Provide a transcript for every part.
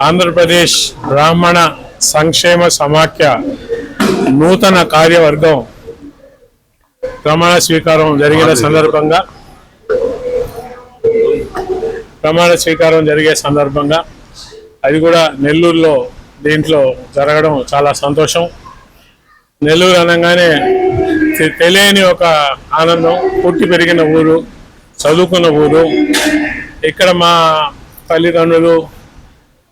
ఆంధ్రప్రదేశ్ బ్రాహ్మణ సంక్షేమ సమాఖ్య నూతన కార్యవర్గం ప్రమాణ స్వీకారం జరిగిన సందర్భంగా ప్రమాణ స్వీకారం జరిగే సందర్భంగా అది కూడా నెల్లూరులో దీంట్లో జరగడం చాలా సంతోషం. నెల్లూరు అనగానే తెలియని ఒక ఆనందం పుట్టి పెరిగిన ఊరు చదువుకున్న ఊరు. ఇక్కడ మా తల్లిదండ్రులు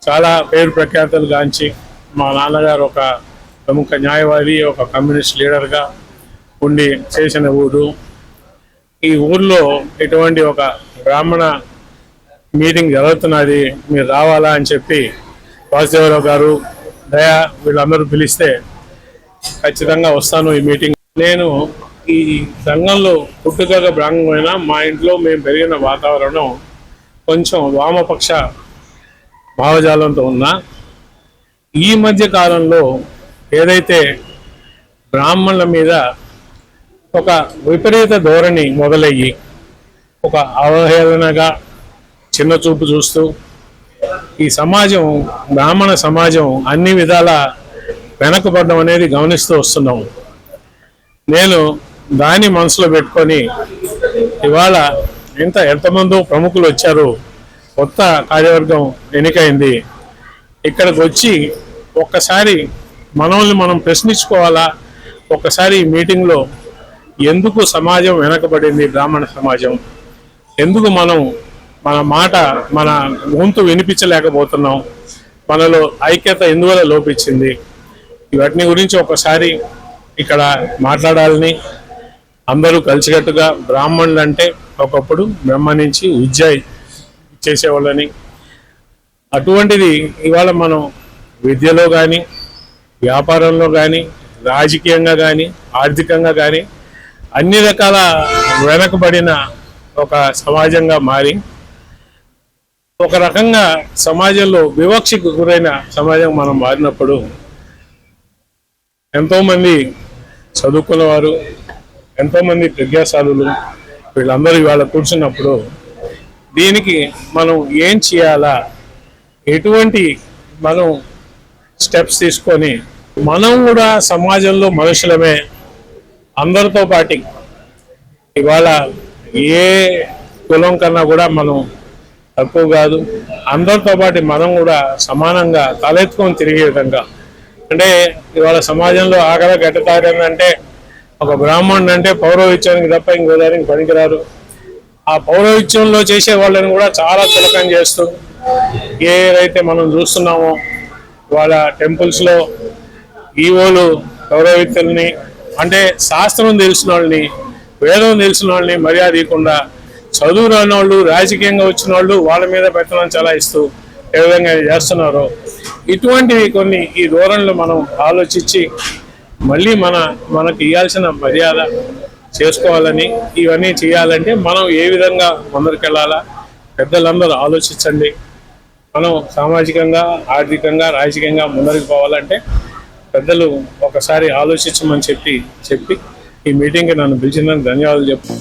చాలా పేరు ప్రఖ్యాతలు గాంచి మా నాన్నగారు ఒక ప్రముఖ న్యాయవాది ఒక కమ్యూనిస్ట్ లీడర్గా ఉండి చేసిన ఊరు. ఈ ఊర్లో ఇటువంటి ఒక బ్రాహ్మణ మీటింగ్ జరుగుతున్నది మీరు రావాలా అని చెప్పి వాసుదేవరావు గారు దయా వీళ్ళందరూ పిలిస్తే ఖచ్చితంగా వస్తాను ఈ మీటింగ్. నేను ఈ రంగంలో పుట్టుకగా బ్రాహ్మణమైన మా ఇంట్లో మేము పెరిగిన వాతావరణం కొంచెం వామపక్ష భావజాలంతో ఉన్నా ఈ మధ్య కాలంలో ఏదైతే బ్రాహ్మణుల మీద ఒక విపరీత ధోరణి మొదలయ్యి ఒక అవహేళనగా చిన్న చూపు చూస్తూ ఈ సమాజం బ్రాహ్మణ సమాజం అన్ని విధాల వెనకబడడం అనేది గమనిస్తూ వస్తున్నాం నేను దాన్ని మనసులో పెట్టుకొని ఇవాళ ఎంత ఎంతమందో ప్రముఖులు వచ్చారు. కొత్త కార్యవర్గం ఎన్నికైంది. ఇక్కడికి వచ్చి ఒక్కసారి మనల్ని మనం ప్రశ్నించుకోవాలా? ఒక్కసారి ఈ మీటింగ్లో ఎందుకు సమాజం వెనకబడింది బ్రాహ్మణ సమాజం? ఎందుకు మనం మన మాట మన గొంతు వినిపించలేకపోతున్నాం. మనలో ఐక్యత ఎందువల్ల లోపించింది? ఇవన్నీ గురించి ఒకసారి ఇక్కడ మాట్లాడాలని అందరూ కలిసికట్టుగా బ్రాహ్మణులు అంటే ఒకప్పుడు బ్రహ్మ నుంచి ఉజ్జాయి చేసేవాళ్ళని. అటువంటిది ఇవాళ మనం విద్యలో కానీ వ్యాపారంలో కానీ రాజకీయంగా కానీ ఆర్థికంగా కానీ అన్ని రకాల వెనకబడిన ఒక సమాజంగా మారి ఒక రకంగా సమాజంలో వివక్షకు గురైన సమాజం మనం మారినప్పుడు ఎంతోమంది చదువుకున్నవారు ఎంతోమంది ప్రజ్ఞాశాలులు వీళ్ళందరూ ఇవాళ కూర్చున్నప్పుడు దీనికి మనం ఏం చేయాలా? ఎటువంటి మనం స్టెప్స్ తీసుకొని మనం కూడా సమాజంలో మనుషులమే అందరితో పాటి ఇవాళ ఏ కులం కన్నా కూడా మనం తక్కువ కాదు. అందరితో పాటు మనం కూడా సమానంగా తలెత్తుకొని తిరిగే విధంగా. అంటే ఇవాళ సమాజంలో ఆకల గట్టతారంటే ఒక బ్రాహ్మణుడు అంటే పౌరోహిత్యానికి తప్ప ఇంకో దానికి పనికిరారు ఆ పౌరోహిత్యంలో చేసే వాళ్ళని కూడా చాలా చులకం చేస్తూ ఏదైతే మనం చూస్తున్నామో వాళ్ళ టెంపుల్స్లో ఈవోలు పౌరోహిత్యుల్ని అంటే శాస్త్రం తెలిసిన వాళ్ళని వేదం తెలిసిన వాళ్ళని మర్యాద ఇవ్వకుండా చదువు రాని వాళ్ళు రాజకీయంగా వచ్చిన వాళ్ళు వాళ్ళ మీద పెట్టడం చలాయిస్తూ ఏ విధంగా చేస్తున్నారో ఇటువంటివి కొన్ని ఈ ధోరణులు మనం ఆలోచించి మళ్ళీ మన మనకి ఇవ్వాల్సిన మర్యాద చేసుకోవాలని ఇవన్నీ చేయాలంటే మనం ఏ విధంగా ముందరికెళ్ళాలా? పెద్దలందరూ ఆలోచించండి. మనం సామాజికంగా ఆర్థికంగా రాజకీయంగా ముందరికి పోవాలంటే పెద్దలు ఒకసారి ఆలోచించమని చెప్పి చెప్పి ఈ మీటింగ్కి నన్ను పిలిచినందుకు ధన్యవాదాలు చెప్పు